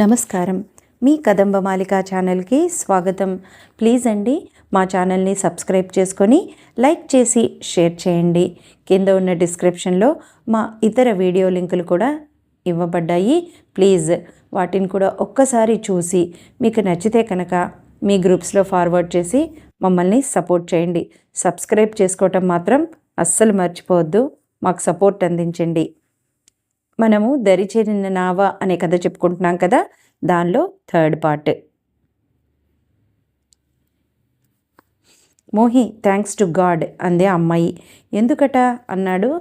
నమస్కారం. మీ కదంబ మాలిక ఛానల్కి స్వాగతం. ప్లీజ్ అండి మా ఛానల్ని సబ్స్క్రైబ్ చేసుకొని లైక్ చేసి షేర్ చేయండి. కింద ఉన్న డిస్క్రిప్షన్లో మా ఇతర వీడియో లింకులు కూడా ఇవ్వబడ్డాయి. ప్లీజ్ వాటిని కూడా ఒక్కసారి చూసి మీకు నచ్చితే కనుక మీ గ్రూప్స్లో ఫార్వర్డ్ చేసి మమ్మల్ని సపోర్ట్ చేయండి. సబ్స్క్రైబ్ చేసుకోవటం మాత్రం అస్సలు మర్చిపోవద్దు. మాకు సపోర్ట్ అందించండి. మనము దరిచేరిన నావ అనే కథ చెప్పుకుంటున్నాం కదా దానిలో third part. Mohi thanks to God అందే అమ్మాయి. ఎందుకట? అన్నాడు.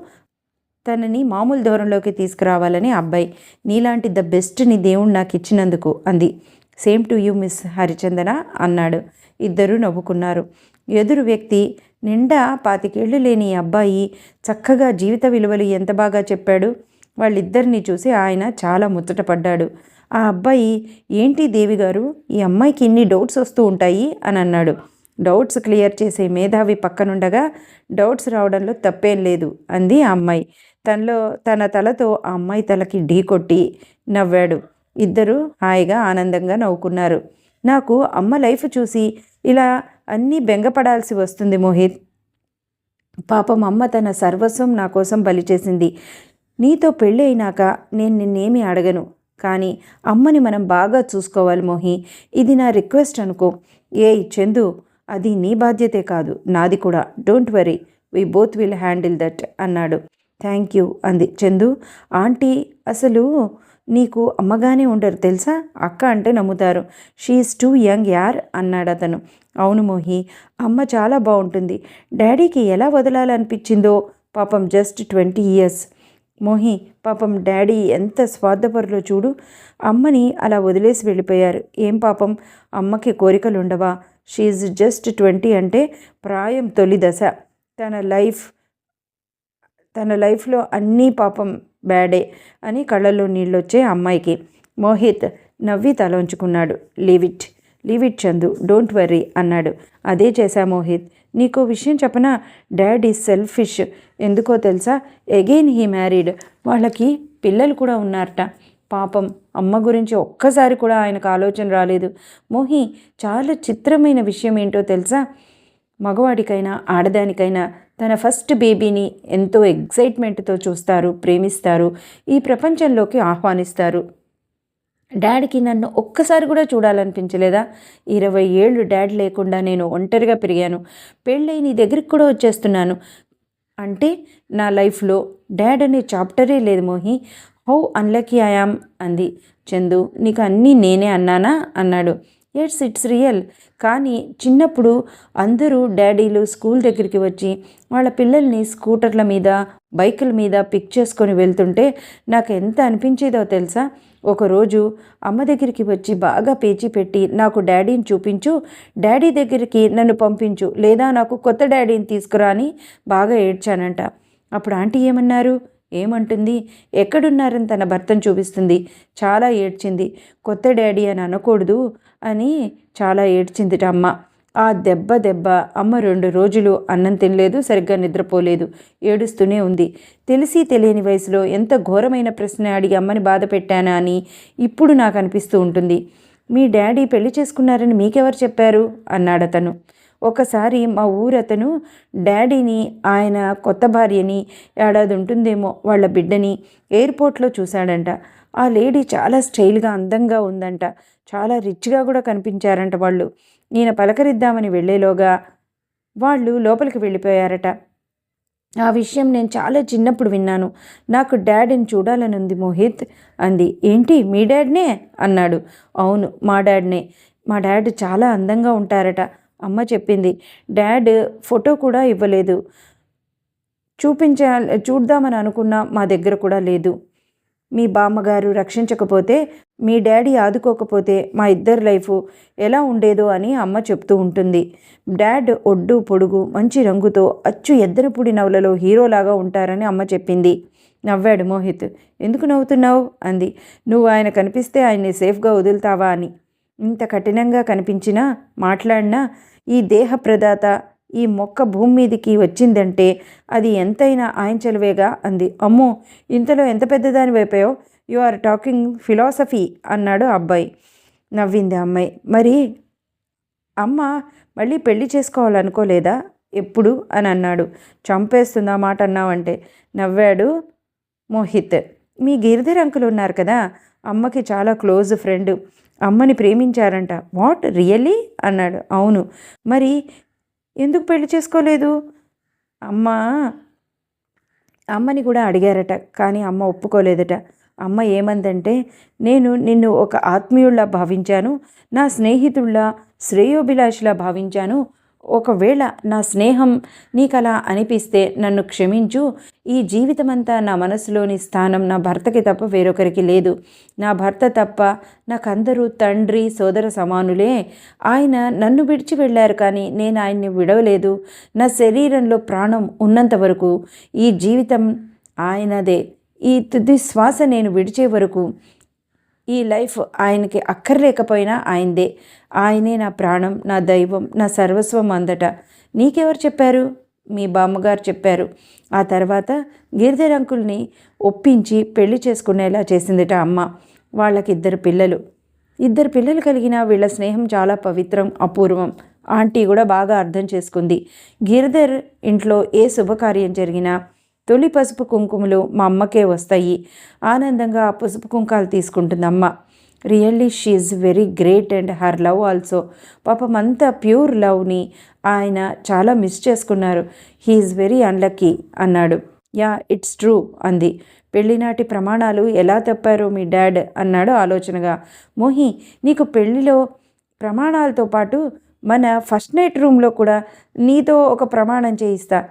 తనని మామూలు దూరంలోకి తీసుకురావాలని అబ్బాయి. నీలాంటి ద బెస్ట్ని దేవుడు నాకు ఇచ్చినందుకు అంది. Same to you miss Harichandana అన్నాడు. ఇద్దరూ నవ్వుకున్నారు. ఎదురు వ్యక్తి నిండా పాతికేళ్ళు లేని ఈ అబ్బాయి చక్కగా జీవిత విలువలు ఎంత బాగా చెప్పాడు? వాళ్ళిద్దరిని చూసి ఆయన చాలా ముచ్చటపడ్డాడు ఆ అబ్బాయి ఏంటి దేవి గారు? ఈ అమ్మాయికి ఇన్ని డౌట్స్ వస్తూ ఉంటాయి? అని అన్నాడు. డౌట్స్ క్లియర్ చేసే మేధావి పక్కనుండగా డౌట్స్ రావడంలో తప్పేం లేదు అంది ఆ అమ్మాయి. తనలో తన తలతో ఆ అమ్మాయి తలకి ఢీ కొట్టి నవ్వాడు. ఇద్దరు హాయిగా ఆనందంగా నవ్వుకున్నారు. నాకు అమ్మ లైఫ్ చూసి ఇలా అన్నీ బెంగపడాల్సి వస్తుంది మోహిత్. పాపం అమ్మ తన సర్వస్వం నా కోసం బలి చేసింది. నీతో పెళ్ళి అయినాక నేను నిన్నేమీ అడగను. కానీ అమ్మని మనం బాగా చూసుకోవాలి మోహి. ఇది నా రిక్వెస్ట్ అనుకో. ఏయ్ చందు అది నీ బాధ్యతే కాదు. నాది కూడా. Don't worry. We both will handle that అన్నాడు. థ్యాంక్ యూ అంది చందు. ఆంటీ అసలు నీకు అమ్మగానే ఉండరు తెలుసా? అక్క అంటే నమ్ముతారు. షీఈస్ టూ యంగ్ యార్ అన్నాడు అతను. అవును మోహి అమ్మ చాలా బాగుంటుంది. డాడీకి ఎలా వదలాలనిపించిందో? పాపం జస్ట్ ట్వంటీ ఇయర్స్ మోహి పాపం డాడీ ఎంత స్వార్థపరులో చూడు. అమ్మని అలా వదిలేసి వెళ్ళిపోయారు. ఏం పాపం? అమ్మకి కోరికలు ఉండవా షీఈ్ జస్ట్ ట్వంటీ అంటే ప్రాయం తొలి దశ. తన లైఫ్ తన లైఫ్లో అన్నీ పాపం బ్యాడే అని కళ్ళల్లో నీళ్ళొచ్చే అమ్మాయికి. మోహిత్ నవ్వి తలోంచుకున్నాడు leave it leave it Chandu don't worry అన్నాడు. అదే చేశా మోహిత్. నీకో విషయం చెప్పనా? Dad is selfish. ఎందుకో తెలుసా? Again he married. వాళ్ళకి పిల్లలు కూడా ఉన్నారట. పాపం అమ్మ గురించి ఒక్కసారి కూడా ఆయనకు ఆలోచన రాలేదు. మోహి చాలా చిత్రమైన విషయం ఏంటో తెలుసా? మగవాడికైనా ఆడదానికైనా తన ఫస్ట్ బేబీని ఎంతో ఎగ్జైట్మెంట్తో చూస్తారు ప్రేమిస్తారు. ఈ ప్రపంచంలోకి ఆహ్వానిస్తారు. డాడీకి నన్ను ఒక్కసారి కూడా చూడాలనిపించలేదా? ఇరవై ఏళ్ళు డాడ్ లేకుండా నేను ఒంటరిగా పెరిగాను. పెళ్ళై నీ దగ్గరికి కూడా వచ్చేస్తున్నాను. అంటే నా లైఫ్లో డాడ్ అనే చాప్టరే లేదు మోహి. హౌ అన్లకీ ఐయామ్ అంది. చందు నీకు అన్నీ నేనే అన్నానా? అన్నాడు. It's it's real. కానీ చిన్నప్పుడు అందరూ డాడీలు స్కూల్ దగ్గరికి వచ్చి వాళ్ళ పిల్లల్ని స్కూటర్ల మీద బైకుల మీద పిక్ చేసుకొని వెళ్తుంటే నాకు ఎంత అనిపించేదో తెలుసా? ఒకరోజు అమ్మ దగ్గరికి వచ్చి బాగా పేచి పెట్టి నాకు డాడీని చూపించు డాడీ దగ్గరికి నన్ను పంపించు లేదా నాకు కొత్త డాడీని తీసుకురా అని బాగా ఏడ్చానంట. అప్పుడు ఆంటీ ఏమన్నారు? ఏమంటుంది? ఎక్కడున్నారని తన భర్తను చూపిస్తుంది. చాలా ఏడ్చింది. కొత్త డాడీ అని అనకూడదు అని చాలా ఏడ్చిందిట అమ్మ. ఆ దెబ్బ దెబ్బ అమ్మ రెండు రోజులు అన్నం తినలేదు సరిగ్గా నిద్రపోలేదు ఏడుస్తూనే ఉంది. తెలిసి తెలియని వయసులో ఎంత ఘోరమైన ప్రశ్న అడిగి అమ్మని బాధ పెట్టానా అని ఇప్పుడు నాకు అనిపిస్తూ ఉంటుంది. మీ డాడీ పెళ్ళి చేసుకున్నారని మీకెవరు చెప్పారు? అన్నాడతను ఒకసారి మా ఊరతను డాడీని ఆయన కొత్త భార్యని ఏడాది ఉంటుందేమో వాళ్ళ బిడ్డని ఎయిర్పోర్ట్లో చూశాడంట. ఆ లేడీ చాలా స్టైల్గా అందంగా ఉందంట. చాలా రిచ్గా కూడా కనిపించారంట వాళ్ళు. నేను పలకరిద్దామని వెళ్ళేలోగా వాళ్ళు లోపలికి వెళ్ళిపోయారట. ఆ విషయం నేను చాలా చిన్నప్పుడు విన్నాను. నాకు డాడీని చూడాలని ఉంది మోహిత్. అంది ఏంటి మీ డాడ్నే? అన్నాడు. అవును మా డాడ్నే. మా డాడ్ చాలా అందంగా ఉంటారట అమ్మ చెప్పింది. డాడ్ ఫోటో కూడా ఇవ్వలేదు. చూపించాలి చూద్దామని అనుకున్నా మా దగ్గర కూడా లేదు. మీ బామ్మగారు రక్షించకపోతే మీ డాడీ ఆదుకోకపోతే మా ఇద్దరి లైఫ్ ఎలా ఉండేదో అని అమ్మ చెప్తూ ఉంటుంది. డాడ్ ఒడ్డు పొడుగు మంచి రంగుతో అచ్చు ఎద్దరపుడి నవలలో హీరోలాగా ఉంటారని అమ్మ చెప్పింది. నవ్వాడు మోహిత్. ఎందుకు నవ్వుతున్నావు? అంది. నువ్వు ఆయన కనిపిస్తే ఆయన్ని సేఫ్గా వదులుతావా అని. ఇంత కఠినంగా కనిపించినా మాట్లాడినా ఈ దేహ ప్రదాత ఈ మొక్క భూమి మీదికి వచ్చిందంటే అది ఎంతైనా ఆయన చెలవేగా అంది. అమ్మో ఇంతలో ఎంత పెద్దదాని వైపోయో యు ఆర్ టాకింగ్ ఫిలాసఫీ అన్నాడు అబ్బాయి. నవ్వింది అమ్మాయి. మరి అమ్మ మళ్ళీ పెళ్ళి చేసుకోవాలనుకోలేదా? ఎప్పుడు? అని అన్నాడు. చంపేస్తుంది ఆ మాట అన్నావంటే. నవ్వాడు మోహిత్. మీ గిరిధర్ అంకుల్ ఉన్నారు కదా? అమ్మకి చాలా క్లోజ్ ఫ్రెండ్. అమ్మని ప్రేమించారంట. వాట్? రియల్లీ? అన్నాడు. అవును. మరి ఎందుకు పెళ్ళి చేసుకోలేదు? అమ్మ అమ్మని కూడా అడిగారట కానీ అమ్మ ఒప్పుకోలేదట. అమ్మ ఏమందంటే నేను నిన్ను ఒక ఆత్మీయుల్లా భావించాను నా స్నేహితుల్లా శ్రేయోభిలాషిలా భావించాను ఒకవేళ నా స్నేహం నీకలా అనిపిస్తే నన్ను క్షమించు. ఈ జీవితమంతా నా మనసులోని స్థానం నా భర్తకి తప్ప వేరొకరికి లేదు. నా భర్త తప్ప నాకందరూ తండ్రి సోదర సమానులే. ఆయన నన్ను విడిచి వెళ్ళారు కానీ నేను ఆయన్ని విడవలేదు. నా శరీరంలో ప్రాణం ఉన్నంత వరకు ఈ జీవితం ఆయనదే. ఈ తుది శ్వాస నేను విడిచే వరకు ఈ లైఫ్ ఆయనకి అక్కర్లేకపోయినా ఆయనదే. ఆయనే నా ప్రాణం నా దైవం నా సర్వస్వం అందట. నీకెవరు చెప్పారు? మీ బామ్మగారు చెప్పారు. ఆ తర్వాత గిరిధర్ అంకుల్ని ఒప్పించి పెళ్ళి చేసుకునేలా చేసిందిట అమ్మ. వాళ్ళకి ఇద్దరు పిల్లలు. ఇద్దరు పిల్లలు కలిగిన వీళ్ళ స్నేహం చాలా పవిత్రం అపూర్వం. ఆంటీ కూడా బాగా అర్థం చేసుకుంది. గిరిధర్ ఇంట్లో ఏ శుభకార్యం జరిగినా తొలి పసుపు కుంకుమలు మా అమ్మకే వస్తాయి. ఆనందంగా ఆ పసుపు కుంకాలు తీసుకుంటుంది అమ్మ really she's very great and her love also. పాపం అంతా ప్యూర్ లవ్ని ఆయన చాలా మిస్ చేసుకున్నారు. హీఈస్ వెరీ అన్లక్కీ అన్నాడు. యా ఇట్స్ ట్రూ అంది. పెళ్ళినాటి ప్రమాణాలు ఎలా తప్పారు మీ డాడ్ అన్నాడు ఆలోచనగా. మోహి నీకు పెళ్ళిలో ప్రమాణాలతో పాటు మన ఫస్ట్ నైట్ రూమ్లో కూడా నీతో ఒక ప్రమాణం చేయిస్తా.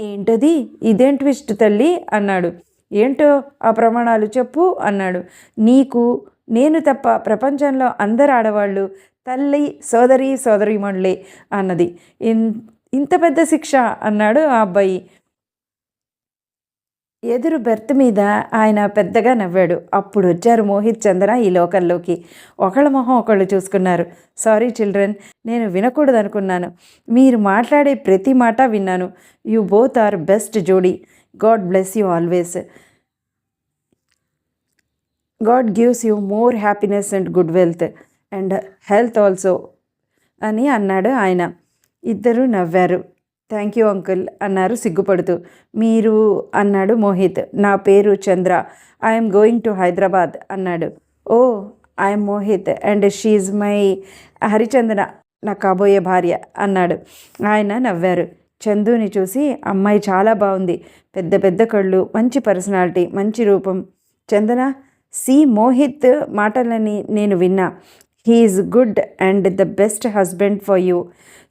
ఏంటది? ఇదేం ట్విస్ట్ తల్లి? అన్నాడు. ఏంటో ఆ ప్రమాణాలు చెప్పు అన్నాడు. నీకు నేను తప్ప ప్రపంచంలో అందరు ఆడవాళ్ళు తల్లి సోదరి సోదరిమణులే అన్నది. ఇన్ ఇంత పెద్ద శిక్ష అన్నాడు ఆ అబ్బాయి. ఎదురు బెర్త్ మీద ఆయన పెద్దగా నవ్వాడు. అప్పుడు వచ్చారు మోహిత్ చంద్ర ఈ లోకల్లోకి ఒకళ్ళ మొహం ఒకళ్ళు చూసుకున్నారు. సారీ చిల్డ్రన్ నేను వినకూడదనుకున్నాను. మీరు మాట్లాడే ప్రతి మాట విన్నాను. యూ బోత్ ఆర్ బెస్ట్ జోడీ. God bless you always. God gives you more happiness and good wealth and health also అని అన్నాడు ఆయన. ఇద్దరు నవ్వారు. థ్యాంక్ యూ అంకుల్ అన్నారు సిగ్గుపడుతూ. మీరు అన్నాడు మోహిత్. నా పేరు Chandra. I'm going to Hyderabad అన్నాడు. ఓ I'm Mohit and she's my Harichandra నా కాబోయే భార్య అన్నాడు. ఆయన నవ్వారు. చందుని చూసి అమ్మాయి చాలా బాగుంది. పెద్ద పెద్ద కళ్ళు మంచి పర్సనాలిటీ మంచి రూపం. చందన సి మోహిత్ మాటలని నేను విన్నా. He's good and the best husband for you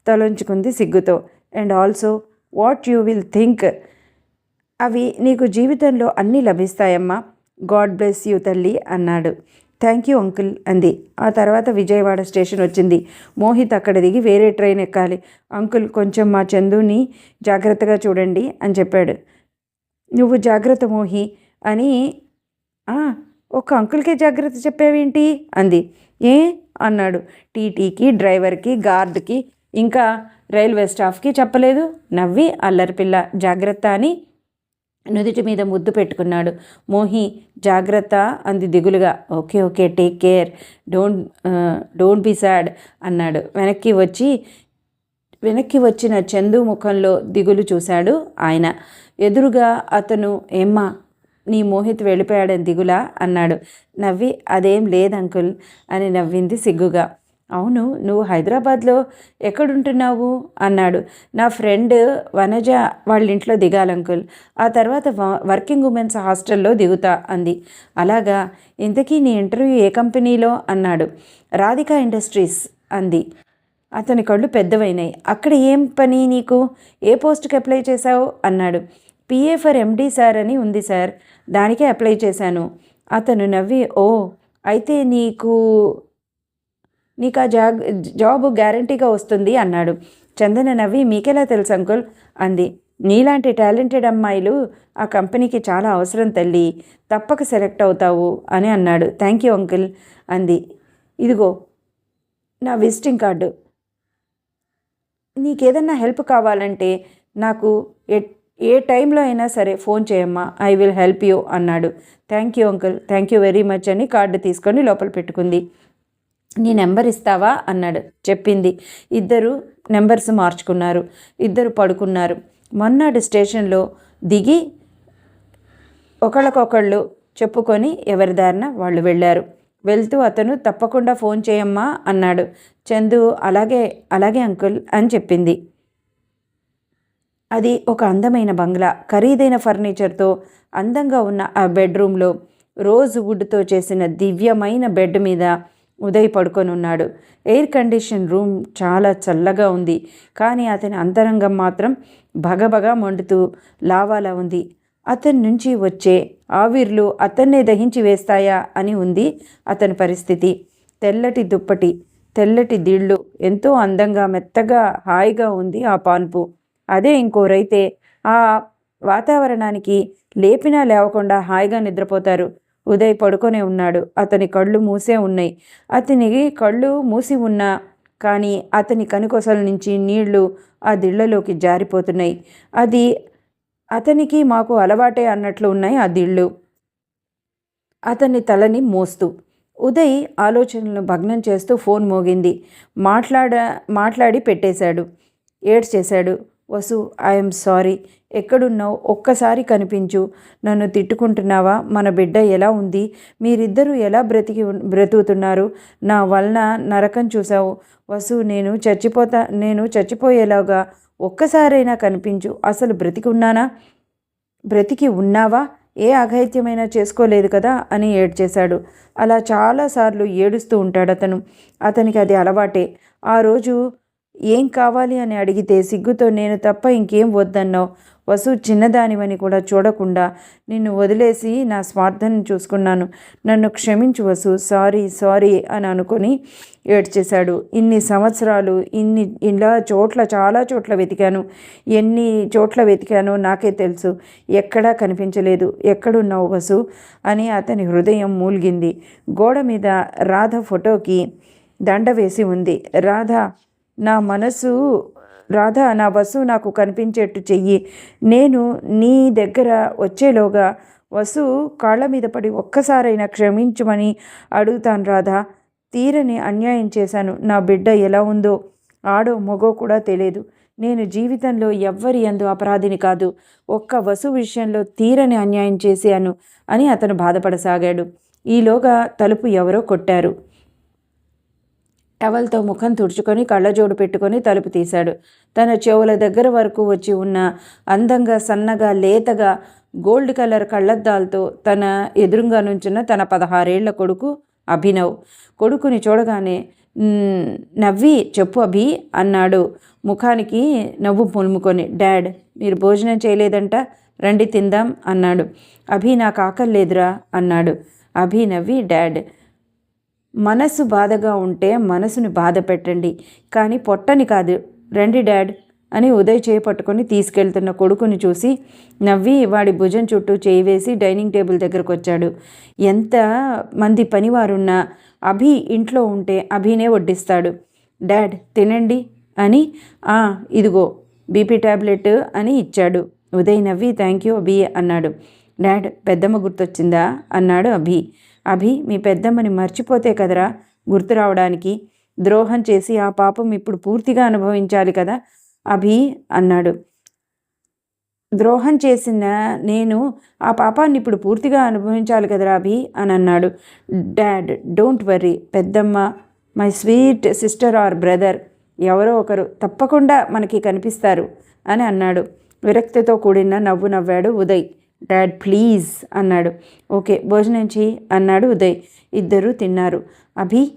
తలంచుకుంది సిగ్గుతో. And also what you will think అవి నీకు జీవితంలో అన్నీ లభిస్తాయమ్మా. గాడ్ బ్లెస్ యూ తల్లి అన్నాడు. థ్యాంక్ యూ అంకుల్ అంది. ఆ తర్వాత విజయవాడ స్టేషన్ వచ్చింది. మోహిత్ అక్కడ దిగి వేరే ట్రైన్ ఎక్కాలి. అంకుల్ కొంచెం మా చందుని జాగ్రత్తగా చూడండి అని చెప్పాడు. నువ్వు జాగ్రత్త మోహి అని ఒక అంకుల్కే జాగ్రత్త చెప్పావేంటి? అంది. ఏ? అన్నాడు. టీటీకి డ్రైవర్కి గార్డ్కి ఇంకా రైల్వే స్టాఫ్కి చెప్పలేదు. నవ్వి అల్లరిపిల్ల జాగ్రత్త అని నుదుటి మీద ముద్దు పెట్టుకున్నాడు. మోహి జాగ్రత్త అంది దిగులుగా. Okay okay take care. Don't don't be sad అన్నాడు. వెనక్కి వచ్చి వెనక్కి వచ్చిన చందు ముఖంలో దిగులు చూశాడు ఆయన. ఎదురుగా అతను ఏమ్మా నీ మోహిత్ వెళ్ళిపోయాడని దిగులా? అన్నాడు. నవ్వి అదేం లేదు అంకుల్ అని నవ్వింది సిగ్గుగా. అవును నువ్వు హైదరాబాద్లో ఎక్కడుంటున్నావు? అన్నాడు. నా ఫ్రెండ్ వనజ వాళ్ళ ఇంట్లో దిగాలి అంకుల్. ఆ తర్వాత వర్కింగ్ ఉమెన్స్ హాస్టల్లో దిగుతా అంది. అలాగా? ఇంతకీ నీ ఇంటర్వ్యూ ఏ కంపెనీలో? అన్నాడు. రాధిక ఇండస్ట్రీస్ అంది. అతని కళ్ళు పెద్దవైనాయి. అక్కడ ఏం పని నీకు? ఏ పోస్ట్కి అప్లై చేశావు? అన్నాడు. పిఏ ఫర్ ఎండీ సార్ అని ఉంది సార్. దానికే అప్లై చేశాను. అతను నవ్వి ఓ అయితే నీకు నీకు ఆ జాబ్ జాబ్ గ్యారంటీగా వస్తుంది అన్నాడు. చందన నవ్వి మీకెలా తెలుసు అంకుల్? అంది. నీలాంటి టాలెంటెడ్ అమ్మాయిలు ఆ కంపెనీకి చాలా అవసరం తల్లి. తప్పక సెలెక్ట్ అవుతావు అని అన్నాడు. థ్యాంక్ యూ అంకుల్ అంది. ఇదిగో నా విజిటింగ్ కార్డు. నీకేదన్నా హెల్ప్ కావాలంటే నాకు ఏ టైంలో అయినా సరే ఫోన్ చేయమ్మా. ఐ విల్ హెల్ప్ యూ అన్నాడు. Thank you uncle. Thank you very much అని కార్డు తీసుకొని లోపల పెట్టుకుంది. నీ నెంబర్ ఇస్తావా? అన్నాడు. చెప్పింది. ఇద్దరు నెంబర్స్ మార్చుకున్నారు. ఇద్దరు పడుకున్నారు. మొన్నటి స్టేషన్లో దిగి ఒకళ్ళకొకళ్ళు చెప్పుకొని ఎవరి దారిన వాళ్ళు వెళ్ళారు. వెళ్తూ అతను తప్పకుండా ఫోన్ చేయమ్మా అన్నాడు. చందు అలాగే అలాగే అంకుల్ అని చెప్పింది. అది ఒక అందమైన బంగ్లా. ఖరీదైన ఫర్నిచర్తో అందంగా ఉన్న ఆ బెడ్రూమ్లో రోజ్ వుడ్తో చేసిన దివ్యమైన బెడ్ మీద ఉదయ్ పడుకొనున్నాడు ఎయిర్ కండిషన్ రూమ్ చాలా చల్లగా ఉంది. కానీ అతని అంతరంగం మాత్రం భగభగా మండుతూ లావాలా ఉంది. అతని నుంచి వచ్చే ఆవిర్లు అతన్నే దహించి వేస్తాయా అని ఉంది అతని పరిస్థితి. తెల్లటి దుప్పటి తెల్లటి దిళ్ళు ఎంతో అందంగా మెత్తగా హాయిగా ఉంది ఆ పాన్పు. అదే ఇంకోరైతే ఆ వాతావరణానికి లేపినా లేవకుండా హాయిగా నిద్రపోతారు. ఉదయ్ పడుకొనే ఉన్నాడు. అతని కళ్ళు మూసే ఉన్నాయి. అతనికి కళ్ళు మూసి ఉన్నా కానీ అతని కనుకొసల నుంచి నీళ్ళు ఆ దిళ్ళలోకి జారిపోతున్నాయి. అది అతనికి మాకు అలవాటే అన్నట్లు ఉన్నాయి ఆ దిళ్ళు. అతని తలని మోస్తూ. ఉదయ్ ఆలోచనలను భగ్నం చేస్తూ ఫోన్ మోగింది. మాట్లాడ మాట్లాడి పెట్టేశాడు. ఏడ్స్ చేశాడు వసు ఐఎమ్ సారీ ఎక్కడున్నావు? ఒక్కసారి కనిపించు. నన్ను తిట్టుకుంటున్నావా? మన బిడ్డ ఎలా ఉంది? మీరిద్దరూ ఎలా బ్రతికి బ్రతుకుతున్నారు? నా వలన నరకం చూసావు వసు నేను చచ్చిపోతా నేను చచ్చిపోయేలాగా ఒక్కసారైనా కనిపించు. అసలు బ్రతికి ఉన్నానా? బ్రతికి ఉన్నావా? ఏ అఘైత్యమైనా చేసుకోలేదు కదా? అని ఏడ్చేశాడు. అలా చాలాసార్లు ఏడుస్తూ ఉంటాడు అతను అతనికి అది అలవాటే. ఆ రోజు ఏం కావాలి అని అడిగితే సిగ్గుతో నేను తప్ప ఇంకేం వద్దన్నావు? వసు చిన్నదానివని కూడా చూడకుండా నిన్ను వదిలేసి నా స్వార్థం చూసుకున్నాను. నన్ను క్షమించు వసు సారీ సారీ అని అనుకొని ఏడ్చేశాడు. ఇన్ని సంవత్సరాలు ఇన్ని ఇలా చోట్ల చాలా చోట్ల వెతికాను. ఎన్ని చోట్ల వెతికానో నాకే తెలుసు. ఎక్కడా కనిపించలేదు. ఎక్కడున్నావు వసు? అని అతని హృదయం మూలిగింది. గోడ మీద రాధ ఫోటోకి దండ వేసి ఉంది. రాధ నా మనసు రాధా నా వసు నాకు కనిపించేట్టు చెయ్యి. నేను నీ దగ్గర వచ్చేలోగా వసు కాళ్ళ మీద పడి ఒక్కసారైనా క్షమించమని అడుగుతాను రాధా. తీరని అన్యాయం చేశాను. నా బిడ్డ ఎలా ఉందో ఆడో మగో కూడా తెలియదు. నేను జీవితంలో ఎవ్వరి అందు అపరాధిని కాదు. ఒక్క వసు విషయంలో తీరని అన్యాయం చేశాను అని అతను బాధపడసాగాడు. ఈలోగా తలుపు ఎవరో కొట్టారు. టవల్తో ముఖం తుడుచుకొని కళ్ళజోడు పెట్టుకొని తలుపు తీశాడు. తన చెవుల దగ్గర వరకు వచ్చి ఉన్న అందంగా సన్నగా లేతగా గోల్డ్ కలర్ కళ్ళద్దాలతో తన ఎదురుగా నుంచున్న తన పదహారేళ్ళ కొడుకు అభినవ్. కొడుకుని చూడగానే నవ్వి చెప్పు అభి అన్నాడు. ముఖానికి నవ్వు పులుముకొని డాడ్ మీరు భోజనం చేయలేదంట రండి తిందాం అన్నాడు. అభి నాకు ఆకలి లేదురా అన్నాడు. అభి నవ్వి డాడ్ మనసు బాధగా ఉంటే మనసుని బాధ పెట్టండి. కానీ పొట్టని కాదు. రండి డాడ్ అని ఉదయ్ చేపట్టుకొని తీసుకెళ్తున్న కొడుకుని చూసి నవ్వి వాడి భుజం చుట్టూ చేయి వేసి డైనింగ్ టేబుల్ దగ్గరకు వచ్చాడు ఎంత మంది పనివారున్నా అభి ఇంట్లో ఉంటే అభినే వడ్డిస్తాడు. డాడ్ తినండి అని "ఆ, ఇదిగో బీపీ టాబ్లెట్ అని ఇచ్చాడు. ఉదయ్ నవ్వి థ్యాంక్ యూ అభి అన్నాడు. డాడ్ పెద్దమ్మ గుర్తొచ్చిందా? అన్నాడు అభి. అభి మీ పెద్దమ్మని మర్చిపోతే కదరా? గుర్తు రావడానికి. ద్రోహం చేసి ఆ పాపం ఇప్పుడు పూర్తిగా అనుభవించాలి కదా? అభి అన్నాడు. ద్రోహం చేసిన నేను ఆ పాపాన్ని ఇప్పుడు పూర్తిగా అనుభవించాలి కదరా అభి అని అన్నాడు. Dad don't worry. పెద్దమ్మ my sweet sister or brother. ఎవరో ఒకరు తప్పకుండా మనకి కనిపిస్తారు అని అన్నాడు. విరక్తితో కూడిన నవ్వు నవ్వాడు ఉదయ్. డాడ్ ప్లీజ్ అన్నాడు. ఓకే భోజనం చేయి అన్నాడు ఉదయ్. ఇద్దరూ తిన్నారు. అభి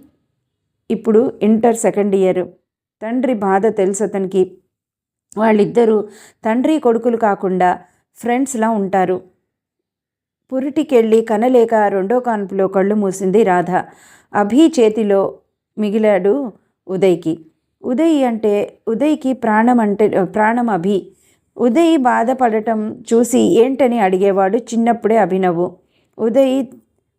ఇప్పుడు ఇంటర్ సెకండ్ ఇయర్. తండ్రి బాధ తెలుసు అతనికి. వాళ్ళిద్దరూ తండ్రి కొడుకులు కాకుండా ఫ్రెండ్స్లా ఉంటారు. పురిటికెళ్ళి కనలేక రెండో కాన్పులో కళ్ళు మూసింది రాధ. అభి చేతిలో మిగిలాడు ఉదయ్కి. ఉదయ్ అంటే ఉదయ్కి ప్రాణం అంటే ప్రాణం అభి. ఉదయ్ బాధపడటం చూసి ఏంటని అడిగేవాడు చిన్నప్పుడే అభినవు. ఉదయ్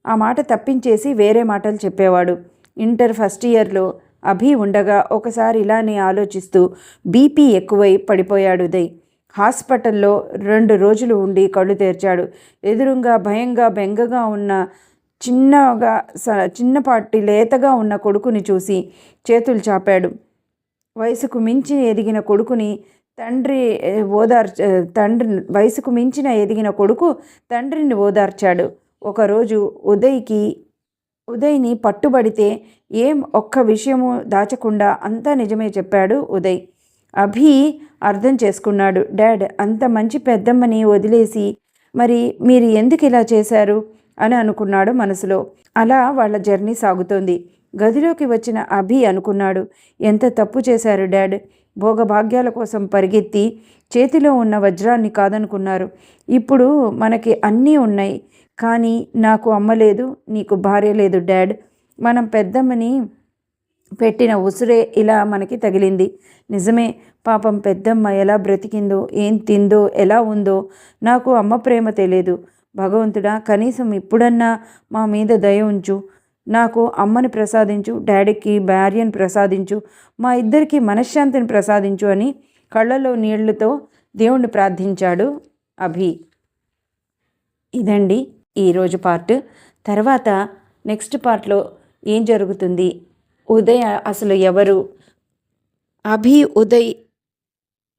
ఆ మాట తప్పించేసి వేరే మాటలు చెప్పేవాడు. ఇంటర్ ఫస్ట్ ఇయర్లో అభి ఉండగా ఒకసారి ఇలానే ఆలోచిస్తూ బీపీ ఎక్కువై పడిపోయాడు ఉదయ్. హాస్పిటల్లో రెండు రోజులు ఉండి కళ్ళు తెరిచాడు. ఎదురుగా భయంగా బెంగగా ఉన్న చిన్నగా స- చిన్నపాటి లేతగా ఉన్న కొడుకుని చూసి చేతులు చాపాడు. వయసుకు మించి ఎదిగిన కొడుకుని తండ్రి ఓదార్ ఓదార్చ తండ్రి వయసుకు మించిన ఎదిగిన కొడుకు తండ్రిని ఓదార్చాడు. ఒకరోజు ఉదయ్కి ఉదయ్ని పట్టుబడితే ఏం ఒక్క విషయము దాచకుండా అంతా నిజమే చెప్పాడు ఉదయ్. అభి అర్థం చేసుకున్నాడు. డాడ్ అంత మంచి పెద్దమ్మని వదిలేసి మరి మీరు ఎందుకు ఇలా చేశారు? అని అనుకున్నాడు మనసులో. అలా వాళ్ళ జర్నీ సాగుతోంది. గదిలోకి వచ్చిన అభి అనుకున్నాడు. ఎంత తప్పు చేశారు డాడ్? భోగభాగ్యాల కోసం పరిగెత్తి చేతిలో ఉన్న వజ్రాన్ని కాదనుకున్నారు. ఇప్పుడు మనకి అన్నీ ఉన్నాయి. కానీ నాకు అమ్మ లేదు నీకు భార్య లేదు డాడ్. మనం పెద్దమ్మని పెట్టిన ఉసురే ఇలా మనకి తగిలింది. నిజమే పాపం పెద్దమ్మ ఎలా బ్రతికిందో ఏం తిందో ఎలా ఉందో నాకు అమ్మ ప్రేమ తెలియదు. భగవంతుడా కనీసం ఇప్పుడన్నా మా మీద దయ ఉంచు. నాకు అమ్మని ప్రసాదించు డాడీకి భార్యను ప్రసాదించు మా ఇద్దరికి మనశ్శాంతిని ప్రసాదించు అని కళ్ళలో నీళ్ళతో దేవుణ్ణి ప్రార్థించాడు అభి. ఇదండి ఈరోజు పార్ట్. తర్వాత నెక్స్ట్ పార్ట్లో ఏం జరుగుతుంది? ఉదయ్ అసలు ఎవరు? అభి ఉదయ్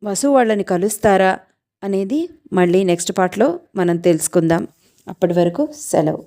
వసు వాళ్ళని కలుస్తారా అనేది మళ్ళీ నెక్స్ట్ పార్ట్లో మనం తెలుసుకుందాం. అప్పటి వరకు సెలవు.